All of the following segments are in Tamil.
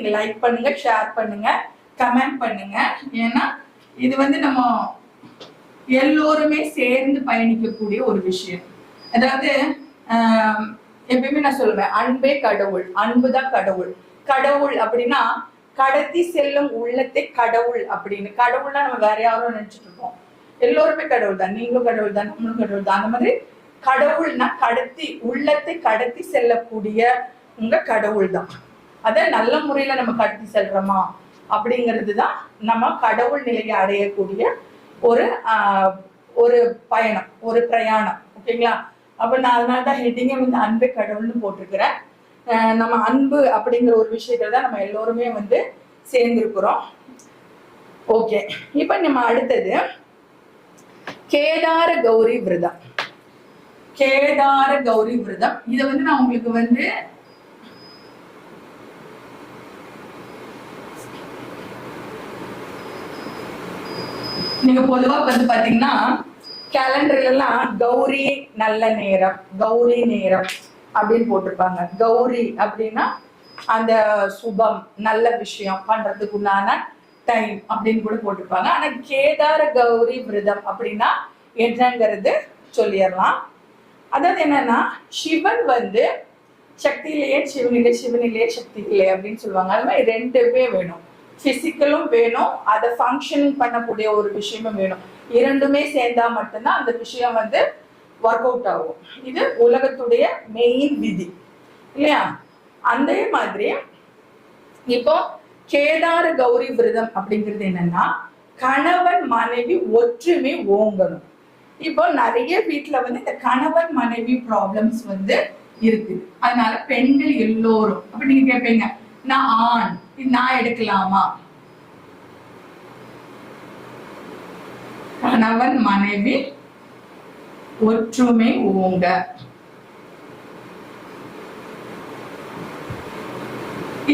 நீங்கள் லைக் பண்ணுங்க ஷேர் பண்ணுங்க கமெண்ட் பண்ணுங்க. ஏன்னா இது வந்து நம்ம எல்லோருமே சேர்ந்து பயணிக்கக்கூடிய ஒரு விஷயம். அதாவது எப்பயுமே நான் சொல்லுவேன் அன்பே கடவுள் அன்புதான் கடவுள். கடவுள் அப்படின்னா கடத்தி செல்லும் உள்ளத்தை கடவுள் அப்படின்னு. கடவுள்னா நம்ம வேற யாரும் நினைச்சிட்டு இருக்கோம் எல்லோருமே கடவுள் தான். நீங்களும் கடவுள் தான் நம்மளும் கடவுள் தான். அந்த மாதிரி கடவுள்னா கடத்தி உள்ளத்தை கடத்தி செல்லக்கூடிய உங்க கடவுள் தான். அதை நல்ல முறையில நம்ம கடத்தி செல்றோமா? அப்படிங்கிறது தான் நம்ம கடவுள் நிலையை அடையக்கூடிய ஒரு ஆஹ், ஒரு பயணம் ஒரு பிரயாணம். ஓகேங்களா? அப்போ நான் அதனால தான் ஹெட்டிங்கே வந்து அன்பே கடவுள்னு போட்டிருக்கிறேன். ஆஹ், நம்ம அன்பு அப்படிங்கிற ஒரு விஷயத்துல தான் நம்ம எல்லோருமே வந்து சேர்ந்திருக்கிறோம். ஓகே. இப்போ நம்ம அடுத்தது கேதார கௌரி விரதம். கேதார கௌரி விரதம். இதை வந்து நான் உங்களுக்கு வந்து நீங்க பொதுவா வந்து பாத்தீங்கன்னா கேலண்டர்ல எல்லாம் கௌரி நல்ல நேரம் கௌரி நேரம் அப்படின்னு போட்டிருப்பாங்க. கௌரி அப்படின்னா அந்த சுபம் நல்ல விஷயம் பண்றதுக்கு உண்டான டைம் அப்படின்னு கூட போட்டிருப்பாங்க. ஆனா கேதார கௌரி விரதம் அப்படின்னா என்னங்கிறது சொல்லிடலாம். அதாவது என்னன்னா சிவன் வந்து சக்தியிலேயே சிவன் இல்லை சிவன் இல்லையே சக்தி இல்லை அப்படின்னு சொல்லுவாங்க. அது மாதிரி ரெண்டுமே வேணும். பிசிக்கலும் வேணும். அதை ஃபங்க்ஷன் பண்ணக்கூடிய ஒரு விஷயமும் வேணும். இரண்டுமே சேர்ந்தா மட்டும்தான் அந்த விஷயம் வந்து ஒர்க் அவுட் ஆகும். இது உலகத்துடைய மெயின் விதி. இல்லையா? அதே மாதிரி இப்போ கேதார கௌரி விரதம் அப்படிங்கிறது என்னன்னா கணவன் மனைவி ஒற்றுமை ஓங்கணும். இப்போ நிறைய வீட்டில் வந்து இந்த கணவன் மனைவி ப்ராப்ளம்ஸ் வந்து இருக்குது. அதனால பெண்கள் எல்லோரும் அப்படி நீங்க கேட்பீங்க நான் ஆண். நான் எடுக்கலாமா? கணவன் மனைவி ஒற்றுமை ஓங்க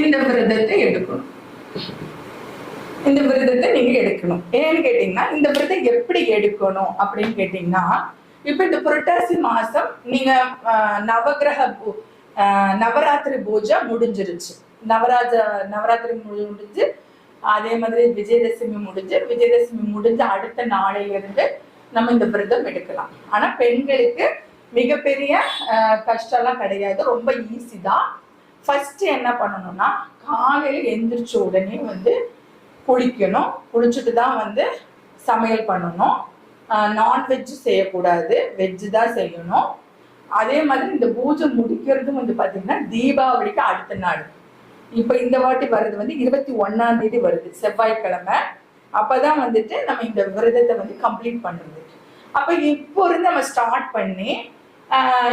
இந்த விரதத்தை எடுக்கணும். இந்த விரதத்தை நீங்க எடுக்கணும். ஏன்னு கேட்டீங்கன்னா இந்த விரதம் எப்படி எடுக்கணும் அப்படின்னு கேட்டீங்கன்னா இப்ப இந்த புரட்டாசி மாசம் நீங்க நவகிரக நவக்கிரக நவராத்திரி பூஜை முடிஞ்சிருச்சு. நவராஜ நவராத்திரி முடி- முடிஞ்சு அதே மாதிரி விஜயதசமி முடிஞ்சு விஜயதசமி முடிஞ்ச அடுத்த நாளையிலிருந்து நம்ம இந்த விரதம் எடுக்கலாம். ஆனா பெண்களுக்கு மிகப்பெரிய கஷ்டம்லாம் கிடையாது. ரொம்ப ஈஸி தான். ஃபர்ஸ்ட் என்ன பண்ணணும்னா காலையில் எந்திரிச்ச உடனே வந்து குளிக்கணும். குளிச்சுட்டு தான் வந்து சமையல் பண்ணணும். நான்வெஜ் செய்யக்கூடாது. வெஜ்ஜு தான் செய்யணும். அதே மாதிரி இந்த பூஜை முடிக்கிறதும் வந்து பார்த்தீங்கன்னா தீபாவளிக்கு அடுத்த நாள். இப்போ இந்த வாட்டி வர்றது வந்து இருபத்தி ஒன்னாம் தேதி வருது செவ்வாய்க்கிழமை. அப்போதான் வந்துட்டு நம்ம இந்த விரதத்தை வந்து கம்ப்ளீட் பண்ணுறது அப்போ இப்போ இருந்து நம்ம ஸ்டார்ட் பண்ணி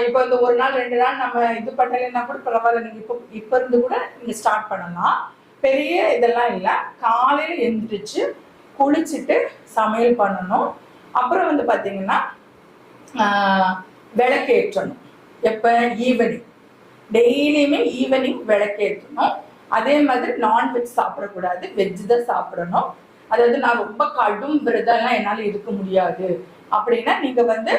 இப்போ இந்த ஒரு நாள் ரெண்டு நாள் நம்ம இது பண்ணலைன்னா கூட பரவாயில்ல நீங்கள் இப்போ இப்போ இருந்து கூட நீங்கள் ஸ்டார்ட் பண்ணலாம். பெரிய இதெல்லாம் இல்லை. காலையில் எழுந்திரிச்சு குளிச்சுட்டு சமையல் பண்ணணும். அப்புறம் வந்து பார்த்தீங்கன்னா விளக்கேற்றணும். எப்போ? ஈவினிங் டெய்லியுமே ஈவினிங் விளக்கேற்றணும். அதே மாதிரி நான்வெஜ் சாப்பிடக்கூடாது. வெஜ் தான் சாப்பிடணும். அதாவது நான் ரொம்ப கடும் விரதம்லாம் என்னால் இருக்க முடியாது. அப்படின்னா நீங்கள் வந்து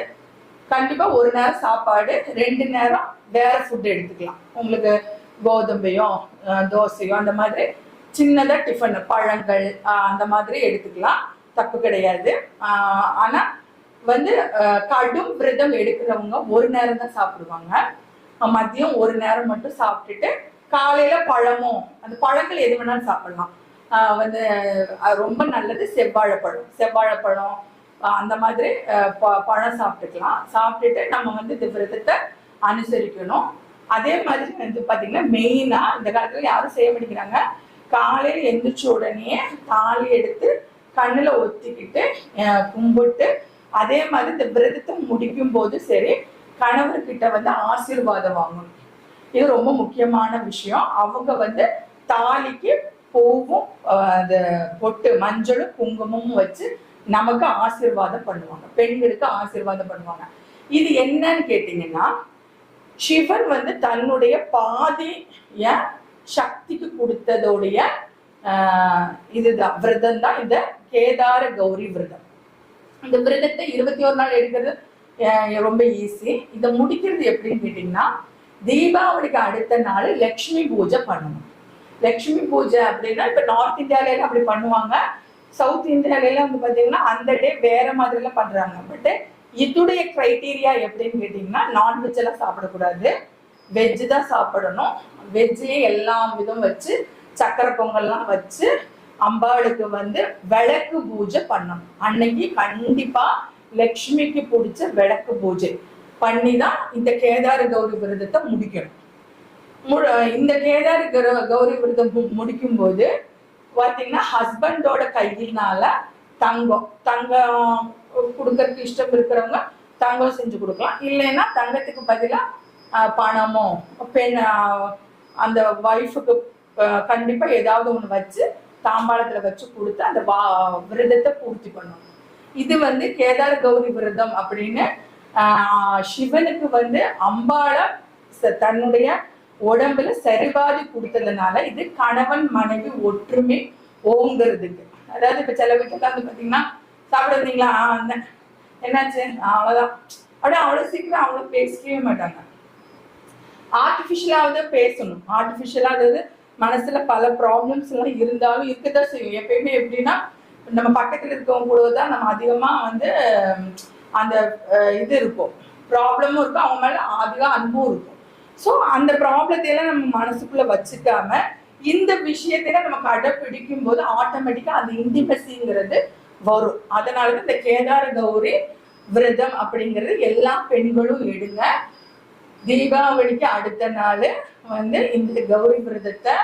கண்டிப்பாக ஒரு நேரம் சாப்பாடு ரெண்டு நேரம் வேற ஃபுட் எடுத்துக்கலாம். உங்களுக்கு கோதுமையோ தோசையோ அந்த மாதிரி சின்னதாக டிஃபன் பழங்கள் அந்த மாதிரி எடுத்துக்கலாம். தப்பு கிடையாது. ஆனால் வந்து கடும் விரதம் எடுக்கிறவங்க ஒரு நேரம் தான் சாப்பிடுவாங்க. மதியம் ஒரு நேரம் மட்டும் சாப்பிட்டுட்டு காலையில பழமும் அந்த பழங்கள் எது வேணாலும் சாப்பிடலாம். வந்து ரொம்ப நல்லது செவ்வாழைப்பழம் செவ்வாழைப்பழம் அந்த மாதிரி ப- பழம் சாப்பிட்டுக்கலாம். சாப்பிட்டுட்டு நம்ம வந்து இந்த விரதத்தை அனுசரிக்கணும். அதே மாதிரி வந்து பார்த்தீங்கன்னா மெயினா இந்த காலத்தில் யாரும் செய்ய மாட்டேங்கிறாங்க. காலையில் எந்திரிச்ச உடனே தாலி எடுத்து கண்ணில் ஒத்திக்கிட்டு கும்பிட்டு அதே மாதிரி இந்த விரதத்தை முடிக்கும் போது சரி கணவர்கிட்ட வந்து ஆசீர்வாதம் வாங்கணும். இது ரொம்ப முக்கியமான விஷயம். அவங்க வந்து தாலிக்கு பூவும் அந்த பொட்டு மஞ்சளும் குங்குமமும் வச்சு நமக்கு ஆசீர்வாதம் பண்ணுவாங்க. பெண்களுக்கு ஆசீர்வாதம் பண்ணுவாங்க. இது என்னன்னு கேட்டீங்கன்னா சிவன் வந்து தன்னுடைய பாதிய சக்திக்கு கொடுத்ததோடைய இதுதான் விரதம் தான் இந்த கேதார கௌரி விரதம். இந்த விரதத்தை இருபத்தி ஒரு நாள் எடுக்கிறது ரொம்ப ஈஸி இதை முடிக்கிறது எப்படின்னு கேட்டிங்கன்னா தீபாவளிக்கு அடுத்த நாள் லக்ஷ்மி பூஜை பண்ணணும். லக்ஷ்மி பூஜை அப்படின்னா இப்ப நார்த் இந்தியாவில அப்படி பண்ணுவாங்க. சவுத் இந்தியாவில வந்து பாத்தீங்கன்னா அந்த டே வேற மாதிரி எல்லாம் பண்றாங்க. பட் இதுடைய கிரைட்டீரியா எப்படின்னு கேட்டீங்கன்னா நான்வெஜ் எல்லாம் சாப்பிடக்கூடாது. வெஜ் தான் சாப்பிடணும். வெஜ்ஜிலே எல்லா விதம் வச்சு சக்கரை பொங்கல்லாம் வச்சு அம்பாளுக்கு வந்து விளக்கு பூஜை பண்ணணும். அன்னைக்கு கண்டிப்பா லக்ஷ்மிக்கு பிடிச்ச விளக்கு பூஜை பண்ணி தான் இந்த கேதார கௌரி விரதத்தை முடிக்கணும். இந்த கேதார கௌரி விரதம் முடிக்கும் போது பார்த்தீங்கன்னா ஹஸ்பண்டோட கையினால தங்கம் தங்கம் கொடுக்கறதுக்கு இஷ்டம் இருக்கிறவங்க தங்கம் செஞ்சு கொடுக்கலாம். இல்லைன்னா தங்கத்துக்கு பதிலாக பணமோ பெண் அந்த ஒய்ஃபுக்கு கண்டிப்பாக ஏதாவது ஒன்று வச்சு தாம்பாளத்துல வச்சு கொடுத்து அந்த வா விரதத்தை பூர்த்தி பண்ணணும். இது வந்து கேதார கௌரி விரதம் அப்படின்னு சிவனுக்கு வந்து அம்பாள தன்னுடைய உடம்புல சரிபாதி கொடுத்ததுனால இது கணவன் மனைவி ஒற்றுமை ஓங்கிறதுக்கு. அதாவது இப்ப சில வீட்டுக்கு வந்து பாத்தீங்கன்னா சாப்பிடுறீங்களா? வந்தீங்களா ஆ, என்னாச்சு? அவ்வளவுதான். அப்படியே அவ்வளவு சீக்கிரம் அவ்வளவு பேசிக்கவே மாட்டாங்க. ஆர்டிஃபிஷியலாவது பேசணும். ஆர்டிஃபிஷியலா அதாவது மனசுல பல ப்ராப்ளம்ஸ் எல்லாம் இருந்தாலும் இருக்கதான் செய்யும். எப்பயுமே எப்படின்னா நம்ம பக்கத்துல இருக்கவங்க கூட தான் நம்ம அதிகமா வந்து அந்த இது இருக்கும். ப்ராப்ளமும் இருக்கும். அவங்க மேல அதிக அன்பும் இருக்கும். ஸோ அந்த ப்ராப்ளத்தை எல்லாம் நம்ம மனசுக்குள்ள வச்சுக்காம இந்த விஷயத்தையெல்லாம் நம்ம கடைப்பிடிக்கும் போது ஆட்டோமேட்டிக்கா அந்த இன்டிமசிங்கிறது வரும். அதனாலதான் இந்த கேதார கௌரி விரதம் அப்படிங்கிறது எல்லா பெண்களும் எடுங்க. தீபாவளிக்கு அடுத்த நாள் வந்து இந்த கௌரி விரதத்தை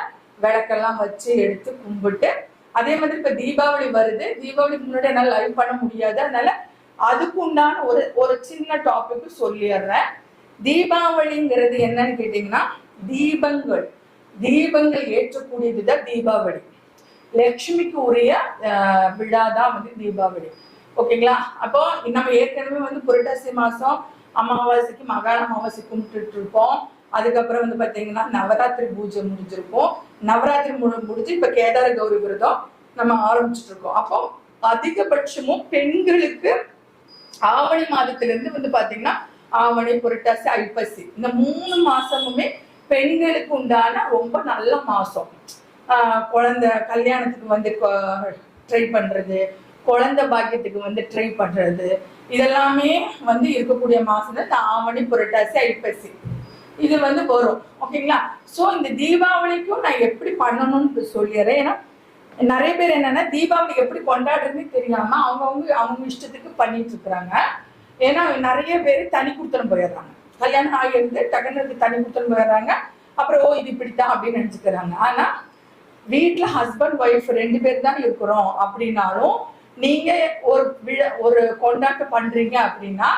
விளக்கெல்லாம் வச்சு எடுத்து கும்பிட்டு அதே மாதிரி இப்போ தீபாவளி வருது. தீபாவளிக்கு முன்னாடி என்னால் லைவ் பண்ண முடியாது. அதனால அதுக்கு உண்டான ஒரு ஒரு சின்ன டாபிக் சொல்லிடுறேன். தீபாவளிங்கிறது என்னன்னு கேட்டீங்கன்னா தீபங்கள். தீபங்கள் ஏற்றக்கூடியதுதான் தீபாவளி. லக்ஷ்மிக்கு உரிய விழா தான் வந்து தீபாவளி. ஓகேங்களா? அப்போ நம்ம ஏற்கனவே வந்து புரட்டாசி மாசம் அமாவாசைக்கு மகா அமாவாசை கும்பிட்டுட்டு இருப்போம். அதுக்கப்புறம் வந்து பாத்தீங்கன்னா நவராத்திரி பூஜை முடிஞ்சிருக்கும். நவராத்திரி முழு முடிஞ்சு இப்ப கேதார கௌரி விரதம் நம்ம ஆரம்பிச்சுட்டு இருக்கோம். அப்போ அதிகபட்சமும் பெண்களுக்கு ஆவணி மாதத்துல இருந்து வந்து பாத்தீங்கன்னா ஆவணி புரட்டாசி ஐப்பசி இந்த மூணு மாசமுமே பெண்களுக்கு உண்டான ரொம்ப நல்ல மாசம். ஆஹ் குழந்தை கல்யாணத்துக்கு வந்து ட்ரை பண்றது குழந்தை பாக்கியத்துக்கு வந்து ட்ரை பண்றது. இதெல்லாமே வந்து இருக்கக்கூடிய மாசம் தான் இந்த ஆவணி புரட்டாசி ஐப்பசி. இது வந்து வரும். ஓகேங்களா சோ இந்த தீபாவளிக்கும் நான் எப்படி பண்ணணும்னு சொல்லிடுறேன். ஏன்னா நிறைய பேர் என்னன்னா தீபாவளி எப்படி கொண்டாடுறதுன்னு தெரியாம அவங்கவுங்க அவங்க இஷ்டத்துக்கு பண்ணிட்டு இருக்கிறாங்க. ஏன்னா நிறைய பேர் தனி கொடுத்தனம் போயிடுறாங்க. கல்யாணம் ஆகியிருந்து டக்குனு தனி கொடுத்தனம் போயிடுறாங்க. அப்புறம் ஓ இது இப்படித்தான் அப்படின்னு நினச்சிக்கிறாங்க. ஆனா வீட்டில் ஹஸ்பண்ட் ஒய்ஃப் ரெண்டு பேர் தான் இருக்கிறோம் அப்படின்னாலும் நீங்க ஒரு விழா ஒரு கொண்டாட்டம் பண்றீங்க அப்படின்னா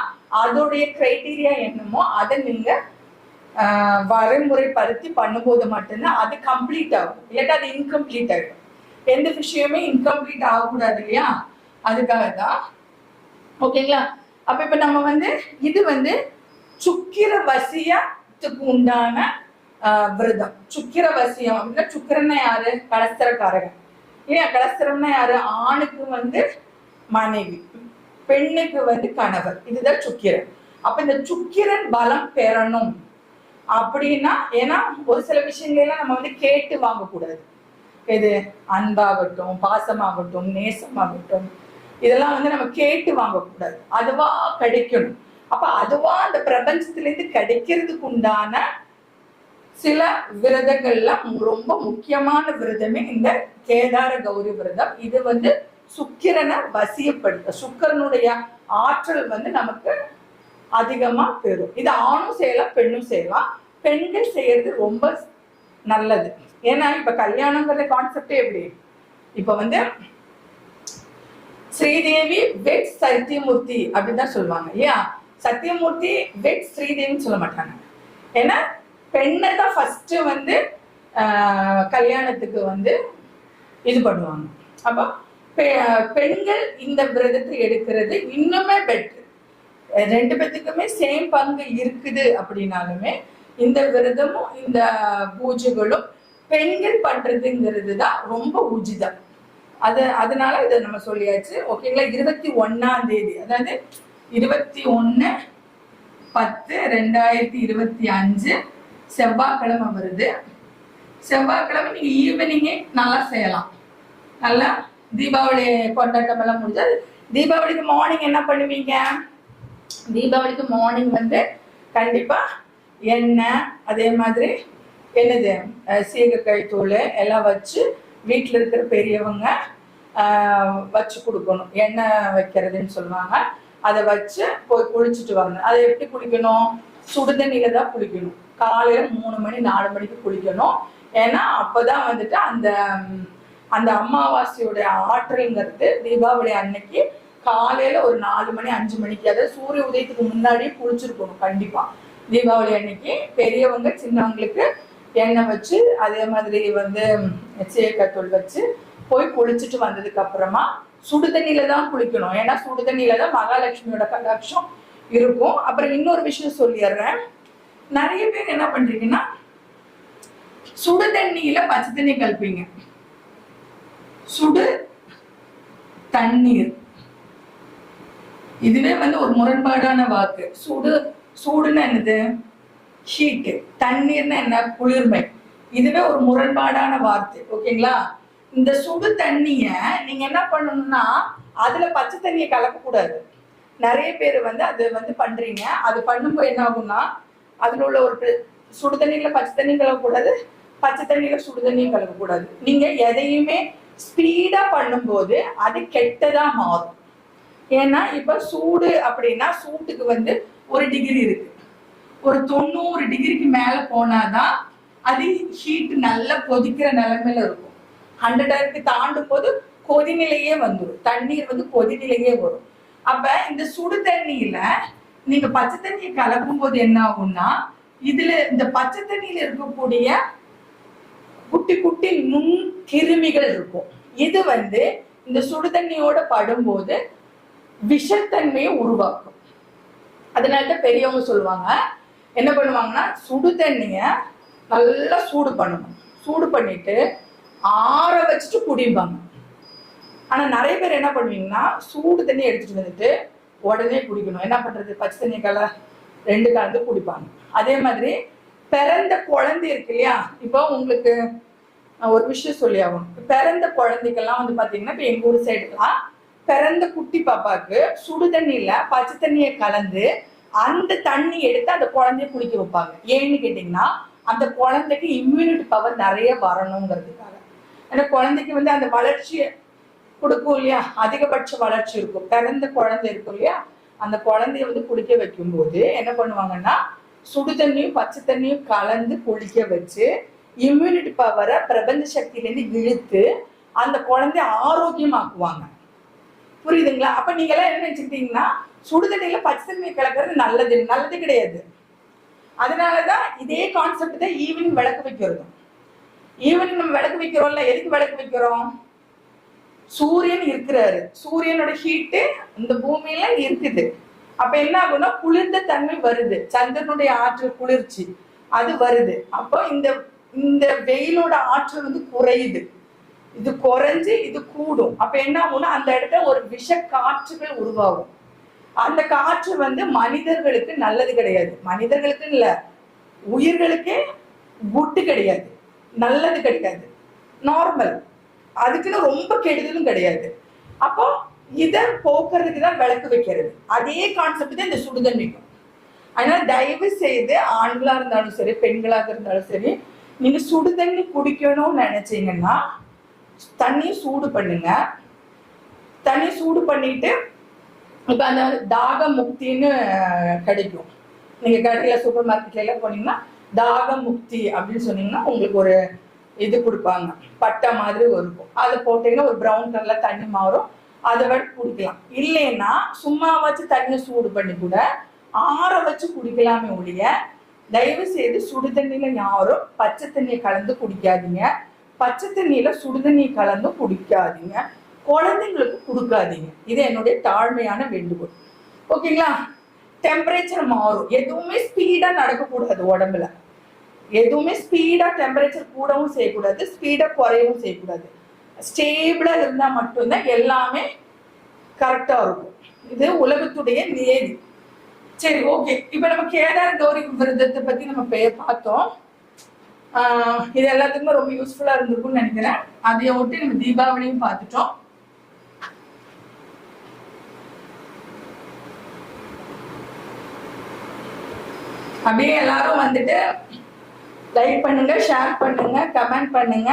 அதோடைய கிரைட்டீரியா என்னமோ அதை நீங்க வரைமுறைப்படுத்தி பண்ணும்போது மட்டும்தான் அது கம்ப்ளீட் ஆகும். இல்லாட்டா அது இன்கம்ப்ளீட் ஆகிடும் எந்த விஷயமே இன்கம்ப்ளீட் ஆகக்கூடாது இல்லையா? அதுக்காக தான். ஓகேங்களா? அப்ப இப்ப நம்ம வந்து இது வந்து சுக்கிர வசியத்துக்கு உண்டான விரதம். சுக்கிர வசியம் அப்படின்னா சுக்கிரன்னா யாரு? கலஸ்திரக்காரகன் இல்லையா கலஸ்திரம்னா யாரு? ஆணுக்கு வந்து மனைவி பெண்ணுக்கு வந்து கணவர். இதுதான் சுக்கிரன். அப்ப இந்த சுக்கிரன் பலம் பெறணும். அப்படின்னா ஏன்னா ஒரு சில விஷயங்கள்லாம் நம்ம வந்து கேட்டு வாங்கக்கூடாது. எது? அன்பாகட்டும் பாசமாகட்டும் நேசமாகட்டும். இதெல்லாம் வந்து நம்ம கேட்டு வாங்கக்கூடாது. அதுவா கிடைக்கணும். அப்ப அதுவா அந்த பிரபஞ்சத்திலேருந்து கிடைக்கிறதுக்கு உண்டான சில விரதங்கள்ல ரொம்ப முக்கியமான விரதமே இந்த கேதார கௌரி விரதம். இது வந்து சுக்கிரனை வசியப்படுத்த சுக்கரனுடைய ஆற்றல் வந்து நமக்கு அதிகமா பெறும். இது ஆணும் செய்யலாம் பெண்ணும் செய்யலாம் பெண்கள் செய்யறது ரொம்ப நல்லது. ஏன்னா இப்ப கல்யாணங்கிற கான்செப்டே எப்படி? இப்ப வந்து ஸ்ரீதேவி வெட் சத்தியமூர்த்தி தான் சொல்லுவாங்க இல்லையா? சத்தியமூர்த்தி வெட் ஸ்ரீதேவின்னு சொல்ல மாட்டாங்க. ஏன்னா பெண்ணை தான் ஃபஸ்ட்டு வந்து கல்யாணத்துக்கு வந்து இது பண்ணுவாங்க. அப்போ பெ- பெண்கள் இந்த விரதத்தை எடுக்கிறது இன்னுமே பெட்ரு ரெண்டு பேத்துக்குமே சேம் பங்கு இருக்குது அப்படின்னாலுமே இந்த விரதமும் இந்த பூஜைகளும் பெண்கள் பண்றதுங்கிறது தான் ரொம்ப உஜிதம். அது அதனால இதை நம்ம சொல்லியாச்சு. ஓகேங்களா? இருபத்தி ஒன்னாம் தேதி அதாவது இருபத்தி ஒன்று பத்து ரெண்டாயிரத்தி இருபத்தி அஞ்சு செவ்வாய்க்கிழமை வருது. செவ்வாய்க்கிழமை நீங்கள் ஈவினிங்கே நல்லா செய்யலாம். நல்லா தீபாவளி கொண்டாட்டம் எல்லாம் முடிஞ்சது தீபாவளிக்கு மார்னிங் என்ன பண்ணுவீங்க? தீபாவளிக்கு மார்னிங் வந்து கண்டிப்பாக எண்ணெய் அதே மாதிரி என்னது சீகக்காய் தூள் எல்லாம் வச்சு வீட்டில் இருக்கிற பெரியவங்க வச்சு கொடுக்கணும். எண்ணெய் வைக்கிறதுன்னு சொல்லுவாங்க. அதை வச்சு போய் குளிச்சுட்டு வரணும். அதை எப்படி குளிக்கணும்? சுடுதண்ணியில தான் குளிக்கணும். காலையில மூணு மணி நாலு மணிக்கு குளிக்கணும். ஏன்னா அப்பதான் வந்துட்டு அந்த அந்த அமாவாசையோட ஆற்றல்ங்கிறது தீபாவளி அன்னைக்கு காலையில ஒரு நாலு மணி அஞ்சு மணிக்கு அதாவது சூரிய உதயத்துக்கு முன்னாடியே குளிச்சிருக்கணும் கண்டிப்பா. தீபாவளி அன்னைக்கு பெரியவங்க சின்னவங்களுக்கு எண்ணெய் வச்சு அதே மாதிரி வந்து சேக்கத்தூள் வச்சு போய் குளிச்சுட்டு வந்ததுக்கு அப்புறமா சுடு தண்ணியில தான் குளிக்கணும். ஏன்னா சுடு தண்ணியில தான் மகாலட்சுமியோட கடாட்சம் இருக்கும். அப்புறம் இன்னொரு விஷயம் சொல்லிடுறேன். நிறைய பேர் என்ன பண்றீங்கன்னா சுடு தண்ணியில பச்சை தண்ணி கலப்பீங்க. சுடு தண்ணீர். இதுவே வந்து ஒரு முரண்பாடான வாக்கு. சுடு சூடுன்னு என்னது? ஹீட்டு தண்ணீர்னா என்ன? குளிர்மை. இதுவே ஒரு முரண்பாடான வார்த்தை. ஓகேங்களா? இந்த சுடு தண்ணிய நீங்க என்ன பண்ணணும்னா அதுல பச்சை தண்ணியை கலக்கக்கூடாது. நிறைய பேர் வந்து அது வந்து பண்றீங்க. அது பண்ணும்போது என்ன ஆகும்னா அதுல உள்ள ஒரு சுடு தண்ணியில பச்சை தண்ணி கலக்கக்கூடாது பச்சை தண்ணியில சுடு தண்ணியும் கலக்கக்கூடாது. நீங்க எதையுமே ஸ்பீடா பண்ணும்போது அது கெட்டதா மாறும். ஏன்னா இப்ப சூடு அப்படின்னா சூட்டுக்கு வந்து ஒரு டிகிரி இருக்கு. ஒரு தொண்ணூறு டிகிரிக்கு மேல போனாதான் அது ஹீட் நல்லா கொதிக்கிற நிலைமையில இருக்கும். ஹண்ட்ரட் தாண்டும் போது கொதிநிலையே வந்துடும் தண்ணீர் வந்து கொதிநிலையே வரும். அப்ப இந்த சுடு தண்ணியில நீங்க பச்சை தண்ணியை கலக்கும் போது என்ன ஆகும்னா இதுல இந்த பச்சை தண்ணியில இருக்கக்கூடிய குட்டி குட்டி நுண் கிருமிகள் இருக்கும். இது வந்து இந்த சுடு தண்ணியோட படும்போது விஷத்தன்மையை உருவாக்கும். அதனால தான் பெரியவங்க சொல்லுவாங்க என்ன பண்ணுவாங்கன்னா சுடு தண்ணிய நல்லா சூடு பண்ணணும். சூடு பண்ணிட்டு ஆற வச்சுட்டு குடிப்பாங்க ஆனால் நிறைய பேர் என்ன பண்ணுவீங்கன்னா சூடு தண்ணி எடுத்துட்டு வந்துட்டு உடனே குடிக்கணும். என்ன பண்ணுறது பச்சை தண்ணி கல ரெண்டு கலந்து குடிப்பாங்க. அதே மாதிரி பிறந்த குழந்தை இருக்கு இல்லையா? இப்போ உங்களுக்கு நான் ஒரு விஷயம் சொல்லி ஆகணும். பிறந்த குழந்தைக்கெல்லாம் வந்து பார்த்தீங்கன்னா இப்போ எங்கள் ஊர் சைடுலாம் பிறந்த குட்டி பாப்பாவுக்கு சுடு தண்ணியில் பச்சை தண்ணியை கலந்து அந்த தண்ணி எடுத்து அந்த குழந்தைய குளிக்க வைப்பாங்க. ஏன்னு கேட்டிங்கன்னா அந்த குழந்தைக்கு இம்யூனிட்டி பவர் நிறைய வரணுங்கிறதுக்காக. ஏன்னா குழந்தைக்கு வந்து அந்த வளர்ச்சியை கொடுக்கும் இல்லையா? அதிகபட்ச வளர்ச்சி இருக்கும். பிறந்த குழந்தை இருக்கும் இல்லையா? அந்த குழந்தைய வந்து குளிக்க வைக்கும்போது என்ன பண்ணுவாங்கன்னா சுடு தண்ணியும் பச்சை தண்ணியும் கலந்து குளிக்க வச்சு இம்யூனிட்டி பவரை பிரபஞ்ச சக்தியிலேருந்து இழுத்து அந்த குழந்தைய ஆரோக்கியமாக்குவாங்க. புரியுதுங்களா? அப்ப நீங்க எல்லாம் என்ன நினைச்சுக்கிட்டீங்கன்னா சுடு தண்ணியில பச்சை தண்ணியை கலக்கிறது நல்லது நல்லது கிடையாது. அதனாலதான் இதே கான்செப்ட் தான் ஈவினிங் விளக்கு வைக்கிறதும். ஈவினிங் நம்ம விளக்கு வைக்கிறோம்ல எதுக்கு விளக்கு வைக்கிறோம்? சூரியன் இருக்கிறாரு. சூரியனோட ஹீட்டு இந்த பூமியில இருக்குது. அப்ப என்ன ஆகும்னா குளிர்ந்த தன்மை வருது. சந்திரனுடைய ஆற்றல் குளிர்ச்சி அது வருது. அப்போ இந்த இந்த வெயிலோட ஆற்றல் வந்து குறையுது. இது குறைஞ்சு இது கூடும். அப்ப என்ன ஆகும்னா அந்த இடத்துல ஒரு விஷ காற்றுகள் உருவாகும். அந்த காற்று வந்து மனிதர்களுக்கு நல்லது கிடையாது. மனிதர்களுக்கு இல்ல உயிர்களுக்கே குட்டு கிடையாது. நல்லது கிடையாது. நார்மல் அதுக்குன்னு ரொம்ப கெடுதலும் கிடையாது. அப்போ இதை போக்குறதுக்கு தான் விளக்கு வைக்கிறது. அதே கான்செப்ட் தான் இந்த சுடுதண்ணிக்கும் அதனால தயவு செய்து ஆண்களாக இருந்தாலும் சரி பெண்களாக இருந்தாலும் சரி நீங்க சுடுதண்ணி குடிக்கணும்னு நினைச்சீங்கன்னா தண்ணியை சூடு பண்ணுங்க. தண்ணி சூடு பண்ணிட்டு இப்போ அந்த தாக முக்தின்னு கிடைக்கும். நீங்க கடையில் சூப்பர் மார்க்கெட்ல எல்லாம் போனீங்கன்னா தாக முக்தி அப்படின்னு சொன்னீங்கன்னா உங்களுக்கு ஒரு இது கொடுப்பாங்க. பட்டை மாதிரி இருக்கும் அதை போட்டீங்கன்னா ஒரு ப்ரௌன் கலர்ல தண்ணி மாறும். அதை விட குடிக்கலாம். இல்லைன்னா சும்மா வச்சு தண்ணியை சூடு பண்ணி கூட ஆற வச்சு குடிக்கலாமே ஒழிய தயவு செய்து சுடு தண்ணியில யாரும் பச்சை தண்ணியை கலந்து குடிக்காதீங்க. பச்சை தண்ணியில சுடு தண்ணி கலந்து குடிக்காதீங்க. குழந்தைங்களுக்கு கொடுக்காதீங்க. இது என்னுடைய தாழ்மையான வேண்டுகோள். ஓகேங்களா? டெம்பரேச்சர் மாறும். எதுவுமே ஸ்பீடா நடக்கக்கூடாது உடம்புல. எதுவுமே ஸ்பீடாக டெம்பரேச்சர் கூடவும் செய்யக்கூடாது ஸ்பீடாக குறையவும் செய்யக்கூடாது. ஸ்டேபிளாக இருந்தால் மட்டும்தான் எல்லாமே கரெக்டாக இருக்கும். இது உலகத்துடைய நியதி. சரி ஓகே இப்போ நம்ம கேதார் கௌரி விரதத்தை பற்றி நம்ம பே- பார்த்தோம். இது எல்லாத்துக்குமே ரொம்ப யூஸ்ஃபுல்லாக இருந்திருக்கும்னு நினைக்கிறேன். அதையை ஒட்டி நம்ம தீபாவளியும் பார்த்துட்டோம். அப்படியே எல்லாரும் வந்துட்டு லைக் பண்ணுங்க ஷேர் பண்ணுங்க கமெண்ட் பண்ணுங்க.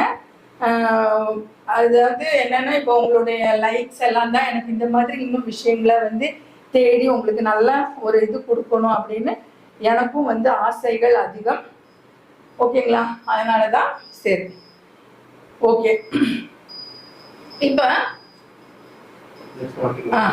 ஆஹ் அதாவது என்னன்னா இப்போ உங்களுடைய லைக்ஸ் எல்லாம் தான் எனக்கு இந்த மாதிரி இன்னும் விஷயங்களை வந்து தேடி உங்களுக்கு நல்ல ஒரு இது கொடுக்கணும் அப்படின்னு எனக்கும் வந்து ஆசைகள் அதிகம். ஓகேங்களா? அதனால தான் சரி. ஓகே. இப்போ. ஆ.